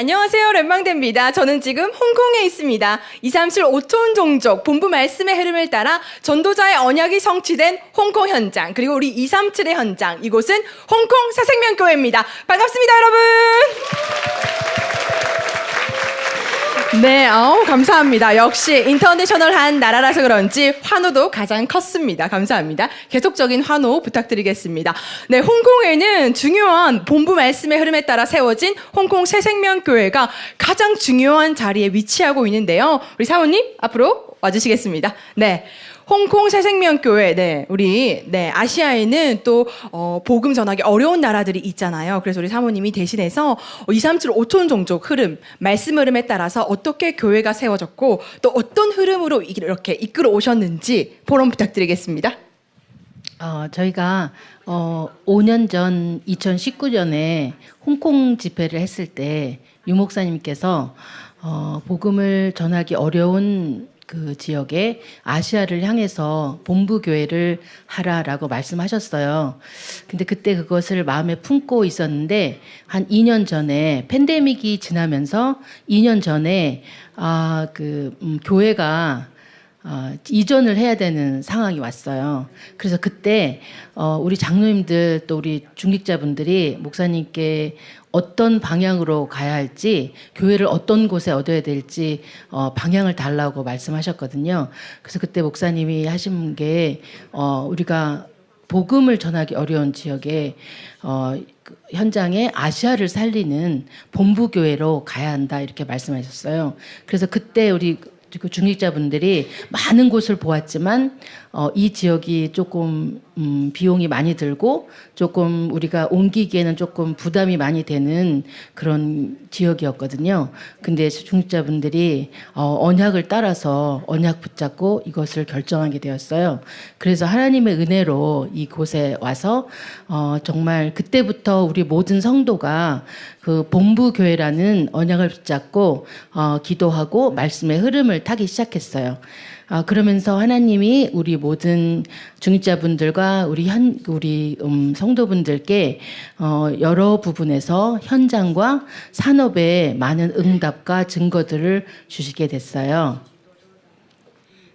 안녕하세요. 렘방대입니다. 저는 지금 홍콩에 있습니다. 237 오촌 종족 본부 말씀의 흐름을 따라 전도자의 언약이 성취된 홍콩 현장 그리고 우리 237의 현장 이곳은 홍콩 새생명교회입니다. 반갑습니다, 여러분. 네, 아우 감사합니다. 역시 인터내셔널한 나라라서 그런지 환호도 가장 컸습니다. 감사합니다. 계속적인 환호 부탁드리겠습니다. 네, 홍콩에는 중요한 본부 말씀의 흐름에 따라 세워진 홍콩 새생명교회가 가장 중요한 자리에 위치하고 있는데요. 우리 사모님 앞으로 와주시겠습니다. 네. 홍콩 새생명교회, 네, 우리, 네, 아시아에는 또, 어, 복음 전하기 어려운 나라들이 있잖아요. 그래서 우리 사모님이 대신해서 237 5촌 종족 흐름, 말씀 흐름에 따라서 어떻게 교회가 세워졌고, 또 어떤 흐름으로 이렇게 이끌어 오셨는지 포럼 부탁드리겠습니다. 어, 저희가 어, 5년 전 2019년에 홍콩 집회를 했을 때 유목사님께서 어, 복음을 전하기 어려운 그 지역에 아시아를 향해서 본부 교회를 하라라고 말씀하셨어요. 근데 그때 그것을 마음에 품고 있었는데 한 2년 전에 팬데믹이 지나면서 2년 전에 아그 음, 교회가 어, 이전을 해야 되는 상황이 왔어요. 그래서 그때 어, 우리 장로님들 또 우리 중직자분들이 목사님께 어떤 방향으로 가야 할지 교회를 어떤 곳에 얻어야 될지 어, 방향을 달라고 말씀하셨거든요. 그래서 그때 목사님이 하신 게 어, 우리가 복음을 전하기 어려운 지역에 어, 그 현장에 아시아를 살리는 본부 교회로 가야 한다 이렇게 말씀하셨어요. 그래서 그때 우리 그 중직자분들이 많은 곳을 보았지만 어, 이 지역이 조금 음, 비용이 많이 들고 조금 우리가 옮기기에는 조금 부담이 많이 되는 그런 지역이었거든요. 근데 중직자분들이 어, 언약을 따라서 언약 붙잡고 이것을 결정하게 되었어요. 그래서 하나님의 은혜로 이곳에 와서 어, 정말 그때부터 우리 모든 성도가 그 본부 교회라는 언약을 붙잡고 어, 기도하고 말씀의 흐름을 타기 시작했어요. 아, 그러면서 하나님이 우리 모든 중직자분들과 우리 현 우리 음, 성도분들께 어, 여러 부분에서 현장과 산업에 많은 응답과 증거들을 주시게 됐어요.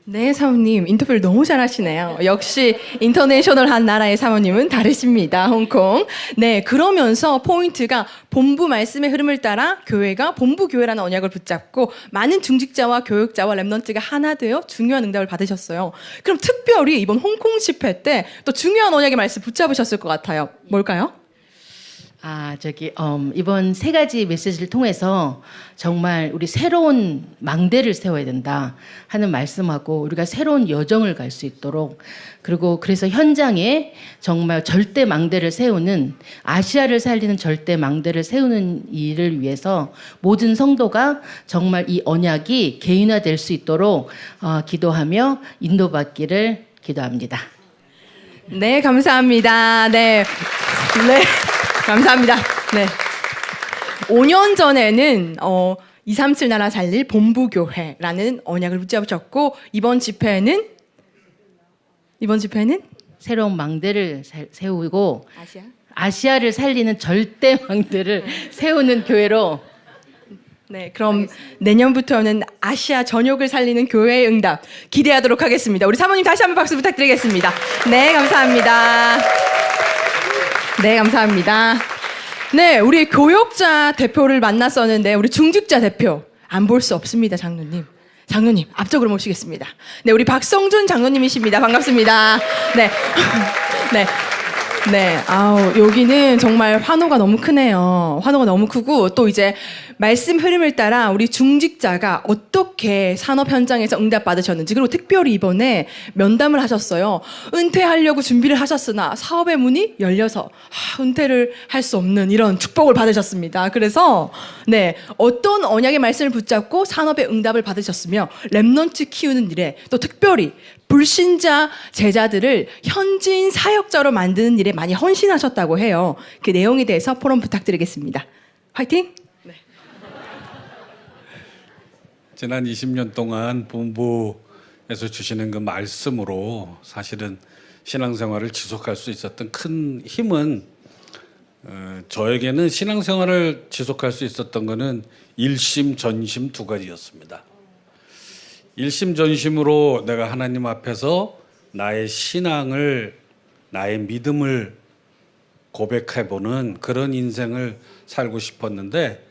네, 사모님. 인터뷰를 너무 잘하시네요. 역시 인터내셔널한 나라의 사모님은 다르십니다. 홍콩. 네, 그러면서 포인트가 본부 말씀의 흐름을 따라 교회가 본부 교회라는 언약을 붙잡고 많은 중직자와 교육자와 랩런트가 하나 되어 중요한 응답을 받으셨어요. 그럼 특별히 이번 홍콩 집회 때 또 중요한 언약의 말씀 붙잡으셨을 것 같아요. 뭘까요? 아, 저기, 음, 이번 세 가지 메시지를 통해서 정말 우리 새로운 망대를 세워야 된다 하는 말씀하고 우리가 새로운 여정을 갈 수 있도록 그리고 그래서 현장에 정말 절대 망대를 세우는 아시아를 살리는 절대 망대를 세우는 일을 위해서 모든 성도가 정말 이 언약이 개인화될 수 있도록 어, 기도하며 인도받기를 기도합니다. 네, 감사합니다. 네. 네. 감사합니다. 네. 5년 전에는 어 237 나라 살릴 본부교회라는 언약을 붙잡으셨고 이번 집회는 이번 집회는 새로운 망대를 세- 세우고 아시아 아시아를 살리는 절대 망대를 세우는 교회로 네, 그럼 내년부터는 아시아 전역을 살리는 교회의 응답 기대하도록 하겠습니다. 우리 사모님 다시 한번 박수 부탁드리겠습니다. 네, 감사합니다. 네, 감사합니다. 네, 우리 교역자 대표를 만났었는데 우리 중직자 대표 안 볼 수 없습니다, 장로님. 장로님 앞쪽으로 모시겠습니다. 네, 우리 박성준 장로님이십니다. 반갑습니다. 네, 네. 네, 아우, 여기는 정말 환호가 너무 크네요. 환호가 너무 크고, 또 이제 말씀 흐름을 따라 우리 중직자가 어떻게 산업 현장에서 응답받으셨는지, 그리고 특별히 이번에 면담을 하셨어요. 은퇴하려고 준비를 하셨으나 사업의 문이 열려서, 아, 은퇴를 할 수 없는 이런 축복을 받으셨습니다. 그래서, 네, 어떤 언약의 말씀을 붙잡고 산업의 응답을 받으셨으며, 랩넌트 키우는 일에 또 특별히 불신자 제자들을 현지인 사역자로 만드는 일에 많이 헌신하셨다고 해요. 그 내용에 대해서 포럼 부탁드리겠습니다. 화이팅! 지난 20년 동안 본부에서 주시는 그 말씀으로 사실은 신앙생활을 지속할 수 있었던 큰 힘은 어, 저에게는 신앙생활을 지속할 수 있었던 것은 일심 전심 두 가지였습니다. 일심 전심으로 내가 하나님 앞에서 나의 신앙을 나의 믿음을 고백해 보는 그런 인생을 살고 싶었는데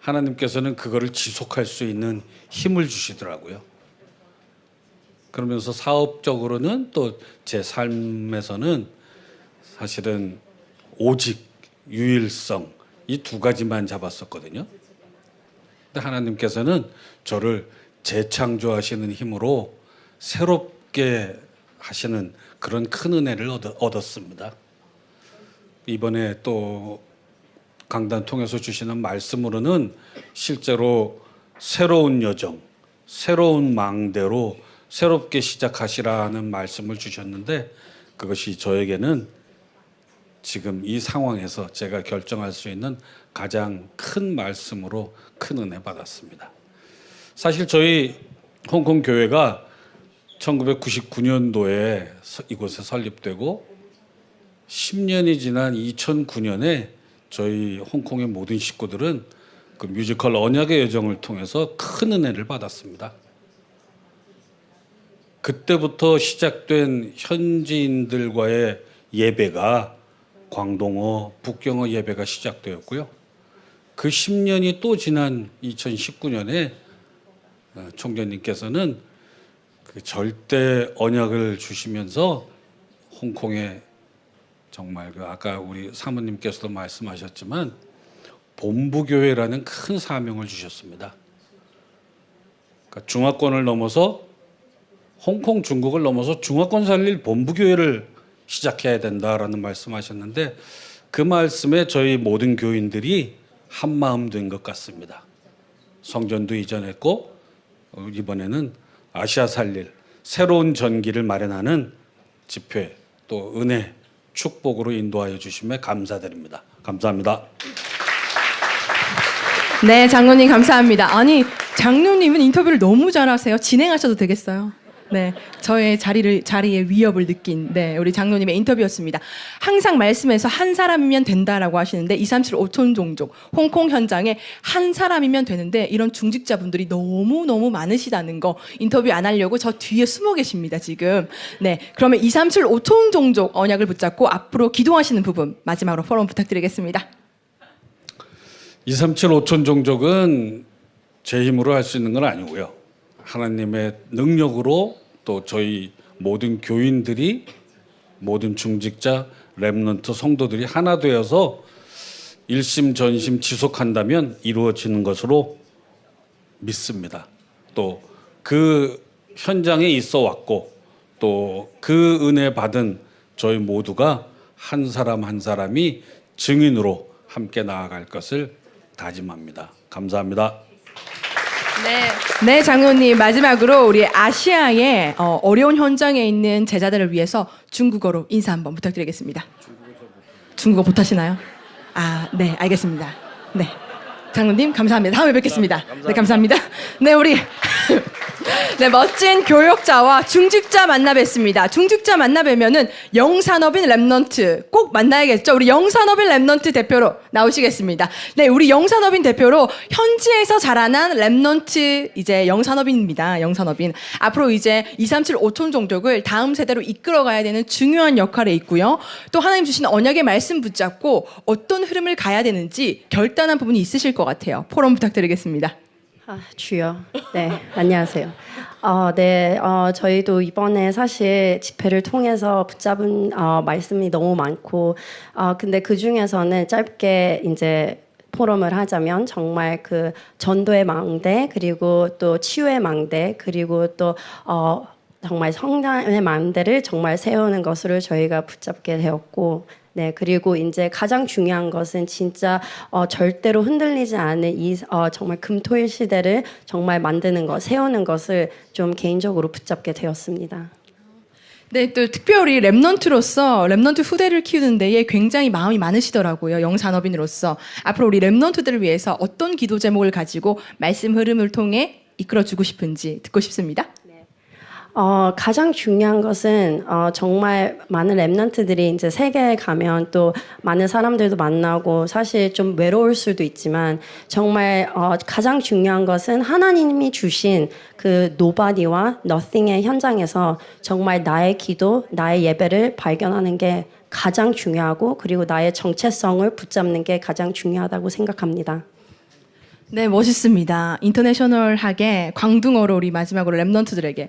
하나님께서는 그거를 지속할 수 있는 힘을 주시더라고요. 그러면서 사업적으로는 또 제 삶에서는 사실은 오직 유일성 이 두 가지만 잡았었거든요. 근데 하나님께서는 저를 재창조하시는 힘으로 새롭게 하시는 그런 큰 은혜를 얻- 얻었습니다. 이번에 또 강단 통해서 주시는 말씀으로는 실제로 새로운 여정, 새로운 망대로 새롭게 시작하시라는 말씀을 주셨는데 그것이 저에게는 지금 이 상황에서 제가 결정할 수 있는 가장 큰 말씀으로 큰 은혜 받았습니다. 사실 저희 홍콩 교회가 1999년도에 이곳에 설립되고 10년이 지난 2009년에 저희 홍콩의 모든 식구들은 그 뮤지컬 언약의 여정을 통해서 큰 은혜를 받았습니다. 그때부터 시작된 현지인들과의 예배가 광동어, 북경어 예배가 시작되었고요. 그 10년이 또 지난 2019년에 어, 총재님께서는 그 절대 언약을 주시면서 홍콩에 정말 그 아까 우리 사모님께서도 말씀하셨지만 본부교회라는 큰 사명을 주셨습니다. 그러니까 중화권을 넘어서 홍콩 중국을 넘어서 중화권 살릴 본부교회를 시작해야 된다라는 말씀하셨는데 그 말씀에 저희 모든 교인들이 한 마음 된 것 같습니다. 성전도 이전했고 어, 이번에는 아시아 살릴 새로운 전기를 마련하는 집회 또 은혜 축복으로 인도하여 주심에 감사드립니다. 감사합니다. 네, 장로님 감사합니다. 아니, 장로님은 인터뷰를 너무 잘하세요. 진행하셔도 되겠어요. 네, 저의 자리를 자리의 위협을 느낀 네 우리 장로님의 인터뷰였습니다. 항상 말씀에서 한 사람이면 된다라고 하시는데 2, 3, 7, 5천 종족 홍콩 현장에 한 사람이면 되는데 이런 중직자분들이 너무 너무 많으시다는 거 인터뷰 안 하려고 저 뒤에 숨어 계십니다 지금. 네, 그러면 2, 3, 7, 5천 종족 언약을 붙잡고 앞으로 기도하시는 부분 마지막으로 포럼 부탁드리겠습니다. 237 5천 종족은 제 힘으로 할 수 있는 건 아니고요. 하나님의 능력으로 또 저희 모든 교인들이 모든 중직자 렘넌트 성도들이 하나 되어서 일심 전심 지속한다면 이루어지는 것으로 믿습니다. 또 그 현장에 있어 왔고 또 그 은혜 받은 저희 모두가 한 사람 한 사람이 증인으로 함께 나아갈 것을 다짐합니다. 감사합니다. 네. 네, 장로님 마지막으로 우리 아시아의 어, 어려운 현장에 있는 제자들을 위해서 중국어로 인사 한번 부탁드리겠습니다. 중국어 못하시나요? 아, 네, 알겠습니다. 네, 장로님 감사합니다. 다음에 뵙겠습니다. 네, 감사합니다. 네, 우리 네, 멋진 교역자와 중직자 만나 뵙습니다. 중직자 만나 뵈면은 영산업인 랩넌트 꼭 만나야겠죠. 우리 영산업인 랩넌트 대표로 나오시겠습니다. 네, 우리 영산업인 대표로 현지에서 자라난 랩넌트 이제 영산업인입니다. 영산업인. 앞으로 이제 2, 3, 7, 5천 종족을 다음 세대로 이끌어 가야 되는 중요한 역할에 있고요. 또 하나님 주신 언약의 말씀 붙잡고 어떤 흐름을 가야 되는지 결단한 부분이 있으실 것 같아요. 포럼 부탁드리겠습니다. 아, 주요. 네, 안녕하세요. 어, 네, 어, 저희도 이번에 사실 집회를 통해서 붙잡은 어, 말씀이 너무 많고, 어, 근데 그 중에서는 짧게 이제 포럼을 하자면 정말 그 전도의 망대 그리고 또 치유의 망대 그리고 또 어, 정말 성장의 망대를 정말 세우는 것으로 저희가 붙잡게 되었고 네 그리고 이제 가장 중요한 것은 진짜 어, 절대로 흔들리지 않은 이 어, 정말 금토일 시대를 정말 만드는 것 세우는 것을 좀 개인적으로 붙잡게 되었습니다. 네, 또 특별히 랩넌트로서 랩넌트 후대를 키우는 데에 굉장히 마음이 많으시더라고요. 영산업인으로서. 앞으로 우리 랩넌트들을 위해서 어떤 기도 제목을 가지고 말씀 흐름을 통해 이끌어 주고 싶은지 듣고 싶습니다. 어, 가장 중요한 것은 어, 정말 많은 랩런트들이 이제 세계에 가면 또 많은 사람들도 만나고 사실 좀 외로울 수도 있지만 정말 어, 가장 중요한 것은 하나님이 주신 그 nobody와 nothing의 현장에서 정말 나의 기도, 나의 예배를 발견하는 게 가장 중요하고 그리고 나의 정체성을 붙잡는 게 가장 중요하다고 생각합니다. 네, 멋있습니다. 인터내셔널하게 광둥어로 우리 마지막으로 랩런트들에게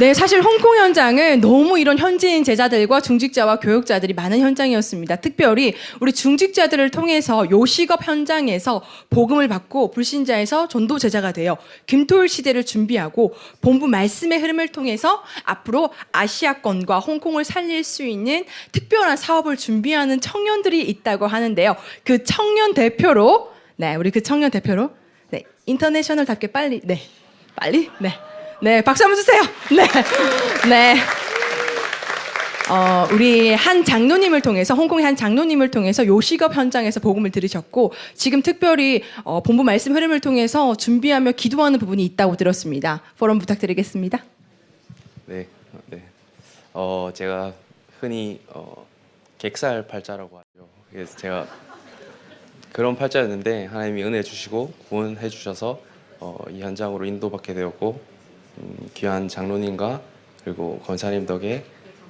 네, 사실 홍콩 현장은 너무 이런 현지인 제자들과 중직자와 교육자들이 많은 현장이었습니다. 특별히 우리 중직자들을 통해서 요식업 현장에서 복음을 받고 불신자에서 전도 제자가 되어 김토일 시대를 준비하고 본부 말씀의 흐름을 통해서 앞으로 아시아권과 홍콩을 살릴 수 있는 특별한 사업을 준비하는 청년들이 있다고 하는데요. 그 청년 대표로 네, 우리 그 청년 대표로 네, 인터내셔널답게 빨리 네, 빨리 네, 네, 박수 한번 주세요. 네, 네. 어, 우리 한 장로님을 통해서 홍콩의 한 장로님을 통해서 요식업 현장에서 복음을 들으셨고 지금 특별히 어, 본부 말씀 흐름을 통해서 준비하며 기도하는 부분이 있다고 들었습니다. 포럼 부탁드리겠습니다. 네, 어, 네. 어 제가 흔히 어 객살 팔자라고 하죠. 그래서 제가 그런 팔자였는데 하나님이 은혜 주시고 구원해 주셔서 어, 이 현장으로 인도받게 되었고 음, 귀한 장로님과 그리고 권사님 덕에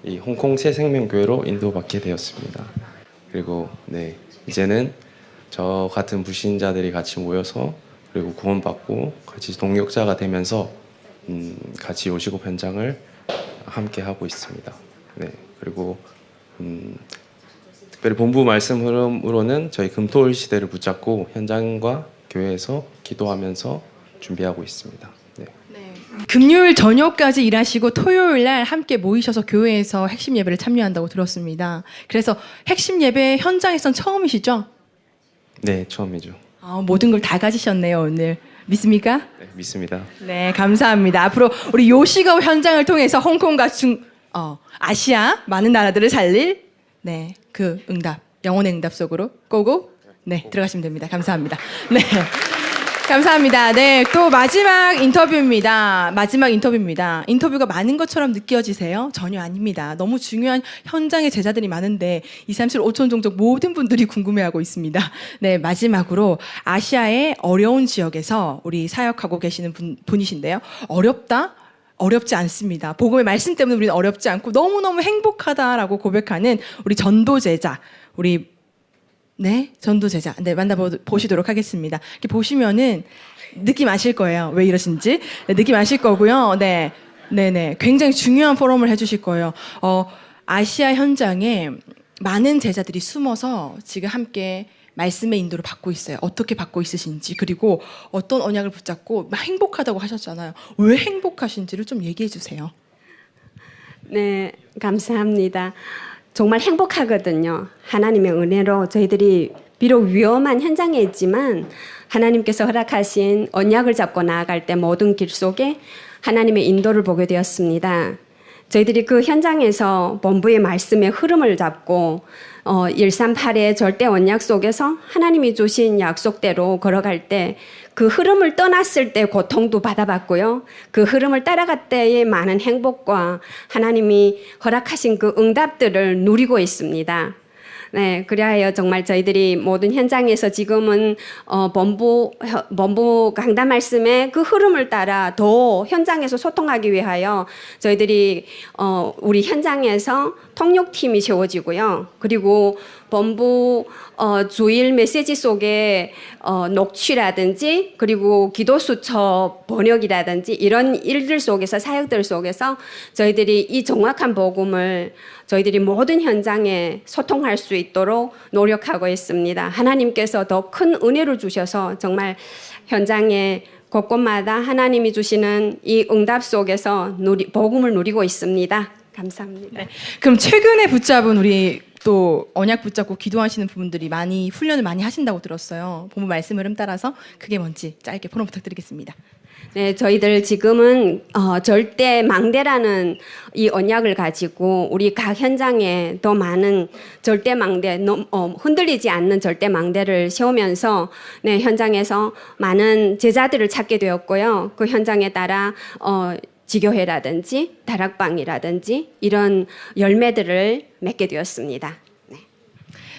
이 홍콩 새 생명교회로 인도받게 되었습니다. 그리고 네 이제는 저 같은 불신자들이 같이 모여서 그리고 구원받고 같이 동역자가 되면서 음, 같이 요식업 현장을 함께 하고 있습니다. 네 그리고 음, 특별히 본부 말씀 흐름으로는 저희 금토일 시대를 붙잡고 현장과 교회에서 기도하면서 준비하고 있습니다. 네. 금요일 저녁까지 일하시고 토요일 날 함께 모이셔서 교회에서 핵심 예배를 참여한다고 들었습니다. 그래서 핵심 예배 현장에선 처음이시죠? 네, 처음이죠. 아, 모든 걸 다 가지셨네요, 오늘. 믿습니까? 네, 믿습니다. 네, 감사합니다. 앞으로 우리 요식업 현장을 통해서 홍콩과 중, 어, 아시아 많은 나라들을 살릴 네, 그 응답, 영혼의 응답 속으로 고고 네, 들어가시면 됩니다. 감사합니다. 네. 감사합니다. 네, 또 마지막 인터뷰입니다. 마지막 인터뷰입니다. 인터뷰가 많은 것처럼 느껴지세요? 전혀 아닙니다. 너무 중요한 현장의 제자들이 많은데 2, 3, 7, 5천 종족 모든 분들이 궁금해하고 있습니다. 네, 마지막으로 아시아의 어려운 지역에서 우리 사역하고 계시는 분, 분이신데요. 어렵다? 어렵지 않습니다. 복음의 말씀 때문에 우리는 어렵지 않고 너무너무 행복하다라고 고백하는 우리 전도제자, 우리 네, 전도 제자. 네, 만나보시도록 하겠습니다. 이렇게 보시면은 느낌 아실 거예요. 왜 이러신지. 네, 느낌 아실 거고요. 네. 네네. 굉장히 중요한 포럼을 해주실 거예요. 어, 아시아 현장에 많은 제자들이 숨어서 지금 함께 말씀의 인도를 받고 있어요. 어떻게 받고 있으신지, 그리고 어떤 언약을 붙잡고 막 행복하다고 하셨잖아요. 왜 행복하신지를 좀 얘기해 주세요. 네, 감사합니다. 정말 행복하거든요. 하나님의 은혜로 저희들이 비록 위험한 현장에 있지만 하나님께서 허락하신 언약을 잡고 나아갈 때 모든 길 속에 하나님의 인도를 보게 되었습니다. 저희들이 그 현장에서 본부의 말씀의 흐름을 잡고 어, 138의 절대 언약 속에서 하나님이 주신 약속대로 걸어갈 때 그 흐름을 떠났을 때 고통도 받아봤고요. 그 흐름을 따라갈 때의 많은 행복과 하나님이 허락하신 그 응답들을 누리고 있습니다. 네, 그리하여 정말 저희들이 모든 현장에서 지금은 어, 본부 혀- 본부 강단 말씀의 그 흐름을 따라 더 현장에서 소통하기 위하여 저희들이 어, 우리 현장에서 통역팀이 세워지고요. 그리고 본부 어, 주일 메시지 속에 어, 녹취라든지 그리고 기도 수첩 번역이라든지 이런 일들 속에서 사역들 속에서 저희들이 이 정확한 복음을 저희들이 모든 현장에 소통할 수 있도록 노력하고 있습니다. 하나님께서 더 큰 은혜를 주셔서 정말 현장에 곳곳마다 하나님이 주시는 이 응답 속에서 누리, 복음을 누리고 있습니다. 감사합니다. 네. 그럼 최근에 붙잡은 우리 또 언약 붙잡고 기도하시는 부분들이 많이 훈련을 많이 하신다고 들었어요. 본부 말씀 흐름 따라서 그게 뭔지 짧게 포럼 부탁드리겠습니다. 네, 저희들 지금은 어, 절대 망대라는 이 언약을 가지고 우리 각 현장에 더 많은 절대 망대, 넘- 어, 흔들리지 않는 절대 망대를 세우면서 네, 현장에서 많은 제자들을 찾게 되었고요. 그 현장에 따라 어, 지교회라든지 다락방이라든지 이런 열매들을 맺게 되었습니다.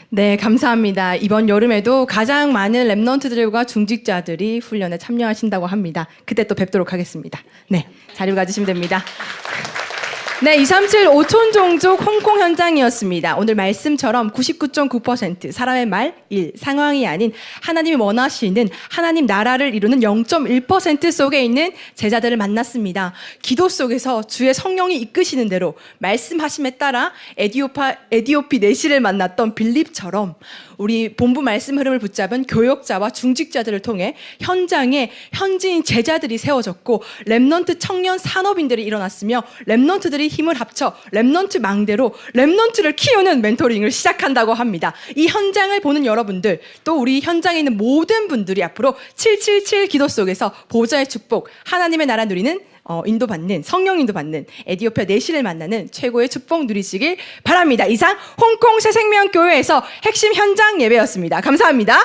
네, 감사합니다. 이번 여름에도 가장 많은 랩넌트들과 중직자들이 훈련에 참여하신다고 합니다. 그때 또 뵙도록 하겠습니다. 네, 자료 가지시면 됩니다. 네, 237 5촌 종족 홍콩 현장이었습니다. 오늘 말씀처럼 99.9% 사람의 말, 일, 상황이 아닌 하나님이 원하시는 하나님 나라를 이루는 0.1% 속에 있는 제자들을 만났습니다. 기도 속에서 주의 성령이 이끄시는 대로 말씀하심에 따라 에디오파, 에디오피 내시를 만났던 빌립처럼 우리 본부 말씀 흐름을 붙잡은 교역자와 중직자들을 통해 현장에 현지인 제자들이 세워졌고 랩넌트 청년 산업인들이 일어났으며 랩넌트 들이 힘을 합쳐 랩넌트 망대로 랩넌트를 키우는 멘토링을 시작한다고 합니다. 이 현장을 보는 여러분들 또 우리 현장에 있는 모든 분들이 앞으로 777 기도 속에서 보좌의 축복 하나님의 나라 누리는 어, 인도받는 성령 인도받는 에디오피아 내시를 만나는 최고의 축복 누리시길 바랍니다. 이상 홍콩 새생명교회에서 핵심 현장 예배였습니다. 감사합니다.